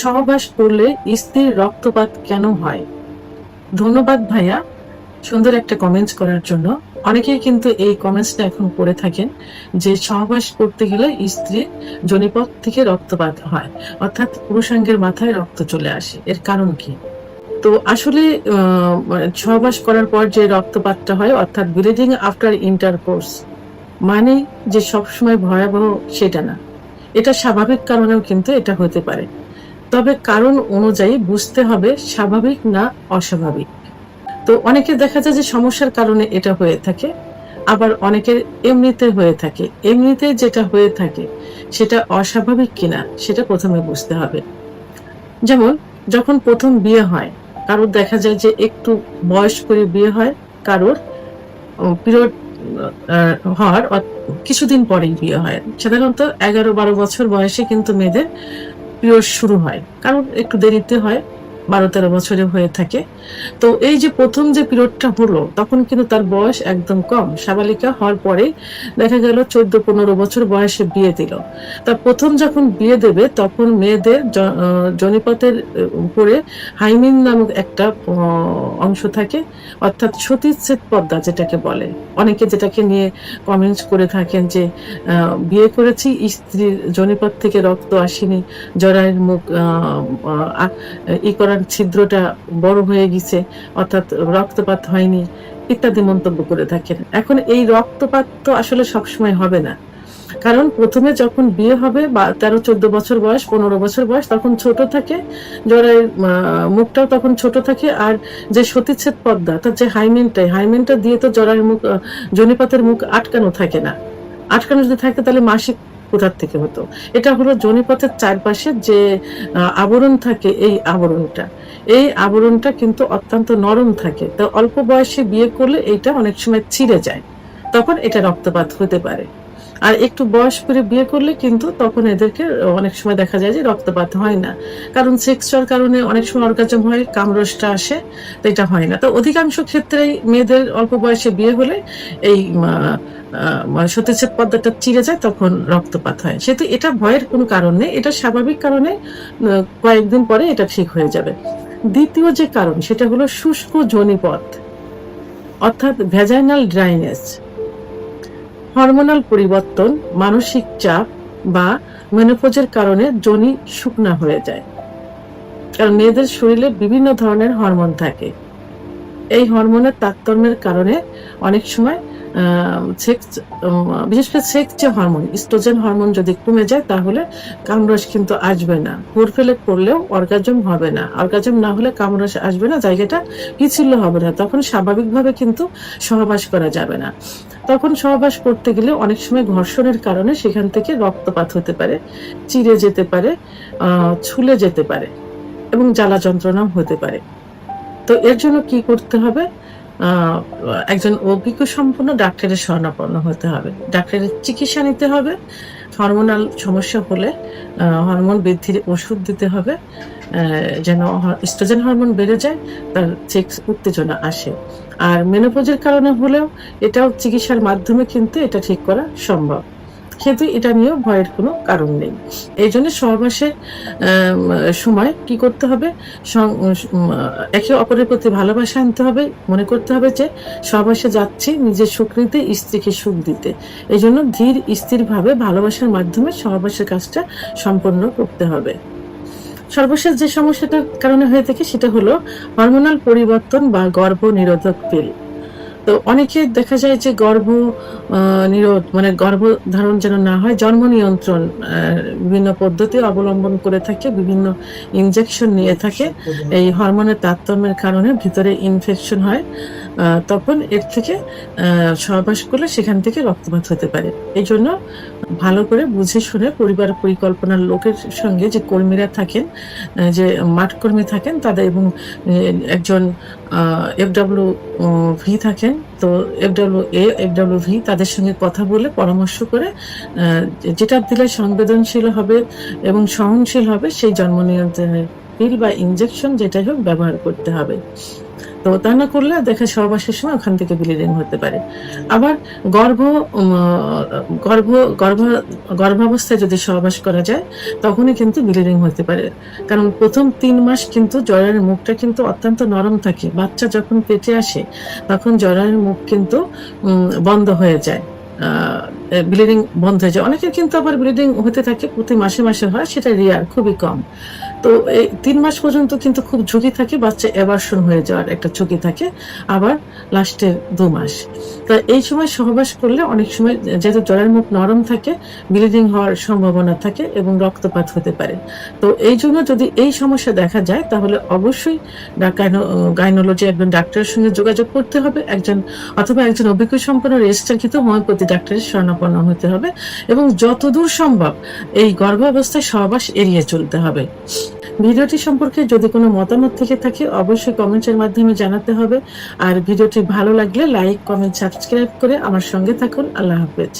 সহবাস করলে স্ত্রীর রক্তপাত কেন হয়? ধন্যবাদ ভাইয়া। সুন্দর একটা কমেন্টস করার জন্য। অনেকেই কিন্তু এই কমেন্টসটা এখন করে থাকেন যে সহবাস করতে গেলে স্ত্রীর জনিপথ থেকে রক্তপাত হয়, অর্থাৎ পুরুষাঙ্গের মাথায় রক্ত চলে আসে। এর কারণ কি? তো আসলে সহবাস করার পর যে রক্তপাতটা হয়, অর্থাৎ ব্লিডিং আফটার ইন্টারকোর্স মানে যে সবসময় ভয়াবহ সেটা না। এটা স্বাভাবিক কারণেও কিন্তু এটা হতে পারে। তবে কারণ অনুযায়ী বুঝতে হবে স্বাভাবিক না অস্বাভাবিক। তো অনেকে দেখা যায় যে সমস্যার কারণে এটা হয়ে থাকে, আবার অনেকের এমনিতে হয়ে থাকে। এমনিতে যেটা হয়ে থাকে, সেটা অস্বাভাবিক কিনা, সেটা প্রথমে বুঝতে হবে। যেমন, যখন প্রথম বিয়ে হয়, কারোর দেখা যায় যে একটু বয়স করে বিয়ে হয়, কারোর পিরিয়ড হওয়ার কিছুদিন পরেই বিয়ে হয়। সাধারণত এগারো বারো বছর বয়সে কিন্তু মেয়েদের পিরিয়ড শুরু হয়। কারণ একটু দেরিতে হয়। বারো তেরো বছরে হয়ে থাকে। তো এই যে প্রথম যে পিরিয়ডটা হলো, তখন কিন্তু তার বয়স একদম কম। সাবালিকা হওয়ার পরে দেখা গেল চোদ্দ পনেরো বছর বয়সে বিয়ে দিল। তা প্রথম যখন বিয়ে দেবে, তখন মেয়েদের জনিপথের উপরে হাইমিন নামক একটা অংশ থাকে। অর্থাৎ সতীচ্ছেদ পর্দা যেটাকে বলে। অনেকে যেটাকে নিয়ে কমেন্টস করে থাকেন যে বিয়ে করেছি, স্ত্রীর জনিপথ থেকে রক্ত আসেনি, জরায়ের মুখ ই করার ছিদ্রটা বড় হয়ে গেছে, অর্থাৎ রক্তপাত হয়নি, ইত্যাদি মন্তব্য করে থাকেন। এখন এই রক্তপাত তো আসলে সবসময় হবে না। কারণ প্রথমে যখন বিয়ে হবে বা তেরো, চোদ্দ বছর বয়স, পনেরো বছর বয়স, তখন ছোট থাকে, জরায়ের মুখটাও তখন ছোট থাকে, আর যে সতীচ্ছেদ পদ্মা, অর্থাৎ যে হাইমেনটাই, হাইমেনটা দিয়ে তো জরায়ের মুখ জনিপাতের মুখ আটকানো থাকে না। আটকানো যদি থাকে, তাহলে মাসিক কোথার থেকে হতো। এটা হলো জনিপথের চারপাশে যে আবরণ থাকে এই আবরণটা। এই আবরণটা কিন্তু অত্যন্ত নরম থাকে। তো অল্প বয়সে বিয়ে করলে এইটা অনেক সময় ছিঁড়ে যায়। তখন এটা রক্তপাত হতে পারে। আর একটু বয়স করে বিয়ে করলে কিন্তু তখন এদেরকে অনেক সময় দেখা যায় যে রক্তপাত হয় না। কারণ সেক্সুয়াল কারণে অনেক সময় অর্গাজম হয়, কামরসটা আসে, তো এটা হয় না। তো অধিকাংশ ক্ষেত্রেই মেয়েদের অল্প বয়সে বিয়ে হলে এই সতীচ্ছেদ পর্দাটা চিড়ে যায়, তখন রক্তপাত হয়। সেহেতু এটা ভয়ের কোনো কারণ নেই। এটা স্বাভাবিক কারণে কয়েকদিন পরে এটা ঠিক হয়ে যাবে। দ্বিতীয় যে কারণ, সেটা হলো শুষ্ক যোনিপথ অর্থাৎ ভ্যাজাইনাল ড্রাইনেস হরমোনাল পরিবর্তন, মানসিক চাপ বা মেনোপোজের কারণে জনি শুকনা হয়ে যায়। কারণ মেয়েদের শরীরে বিভিন্ন ধরনের হরমোন থাকে। এই হরমোনের তারতম্যের কারণে অনেক সময় বিশেষ করে সেক্স যে হরমোন ইস্ট্রোজেন হরমোন যদি কমে যায়, তাহলে কামরস কিন্তু আসবে না। হুর ফেলে পড়লেও অর্গাজম হবে না। অর্গাজম না হলে কামরস আসবে না, জায়গাটা পিছিল হবে না। তখন স্বাভাবিকভাবে কিন্তু সহবাস করা যাবে না। তখন সহবাস করতে গেলে অনেক সময় ঘর্ষণের কারণে সেখান থেকে রক্তপাত হতে পারে, চিড়ে যেতে পারে ছুলে যেতে পারে এবং জ্বালা যন্ত্রণাও হতে পারে। তো এর জন্য কি করতে হবে? একজন অভিজ্ঞ সম্পন্ন ডাক্তারের শরণাপন্ন হতে হবে। ডাক্তারের চিকিৎসা নিতে হবে। হরমোনাল সমস্যা হলে হরমোন বৃদ্ধির ওষুধ দিতে হবে। যেন স্টোজেন হরমোন বেড়ে যায়, তার সেক্স উত্তেজনা আসে। আর মেনোপোজের কারণে হলেও এটাও চিকিৎসার মাধ্যমে কিন্তু এটা ঠিক করা সম্ভব। কিন্তু এটা নিয়েও ভয়ের কোনো কারণ নেই। এই জন্য সহবাসের সময় কি করতে হবে? একে অপরের প্রতি ভালোবাসা আনতে হবে। মনে করতে হবে যে সহবাসে যাচ্ছি নিজের সুখ নিতে, স্ত্রীকে সুখ দিতে। এই জন্য ধীর, স্থিরভাবে ভালোবাসার মাধ্যমে সহবাসের কাজটা সম্পন্ন করতে হবে। সর্বশেষ যে সমস্যাটার কারণে হয়ে থাকে সেটা হলো হরমোনাল পরিবর্তন বা গর্ভ নিরোধক পিল তো অনেকে দেখা যায় যে গর্ভ নিরোধ মানে গর্ভ ধারণ যেন না হয় জন্ম নিয়ন্ত্রণ বিভিন্ন পদ্ধতি অবলম্বন করে থাকে বিভিন্ন ইনজেকশন নিয়ে থাকে। এই হরমোনের তারতম্যের কারণে ভিতরে ইনফেকশন হয়। তখন এর থেকে সহবাস করলে সেখান থেকে রক্তপাত হতে পারে। এই জন্য ভালো করে বুঝে শুনে পরিবার পরিকল্পনার লোকের সঙ্গে যে কর্মীরা থাকেন যে মাঠ কর্মী থাকেন, তাদের এবং একজন এফডাব্লিউ ভি থাকেন, তো এফডাব্লিউ এ এফডাব্লিউ ভি তাদের সঙ্গে কথা বলে পরামর্শ করে যেটা দিলে সংবেদনশীল হবে এবং সহনশীল হবে, সেই জন্ম নিয়ন্ত্রণের পিল বা ইনজেকশন যেটাই হোক ব্যবহার করতে হবে। তো তা না করলে দেখা সহবাসের সময় ওখান থেকে ব্লিডিং হতে পারে। আবার গর্ভ গর্ভ গর্ভ, গর্ভাবস্থায় যদি সহবাস করা যায়, তখনই কিন্তু ব্লিডিং হতে পারে। কারণ প্রথম তিন মাস কিন্তু জরায়ুর মুখটা কিন্তু অত্যন্ত নরম থাকে। বাচ্চা যখন পেটে আসে, তখন জরায়ুর মুখ কিন্তু বন্ধ হয়ে যায়। ব্লিডিং বন্ধ হয়ে যায়। অনেকের কিন্তু আবার ব্লিডিং হতে থাকে, প্রতি মাসে মাসে হয়, সেটা রিয়ার খুবই কম। তো এই তিন মাস পর্যন্ত কিন্তু খুব ঝুঁকি থাকে, বাচ্চা এবার্সন হয়ে যাওয়ার একটা ঝুঁকি থাকে, আবার লাস্টের দু মাস। তা এই সময় সহবাস করলে অনেক সময় যেহেতু জলের মুখ নরম থাকে ব্লিডিং হওয়ার সম্ভাবনা থাকে এবং রক্তপাত হতে পারে। তো এই জন্য যদি এই সমস্যা দেখা যায়, তাহলে অবশ্যই গাইনোলজি একজন ডাক্তারের সঙ্গে যোগাযোগ করতে হবে। একজন অথবা একজন অভিজ্ঞ সম্পন্ন রেজিস্টারকৃত হোমিওপ্যাথি ডাক্তারের শরণাপন্ন হতে হবে এবং যতদূর সম্ভব এই গর্ভাবস্থায় সহবাস এড়িয়ে চলতে হবে। ভিডিওটি সম্পর্কে যদি কোনো মতামত থেকে থাকে, অবশ্যই কমেন্টের মাধ্যমে জানাতে হবে। আর ভিডিওটি ভালো লাগলে লাইক, কমেন্ট, সাবস্ক্রাইব করে আমার সঙ্গে থাকুন। আল্লাহ হাফেজ।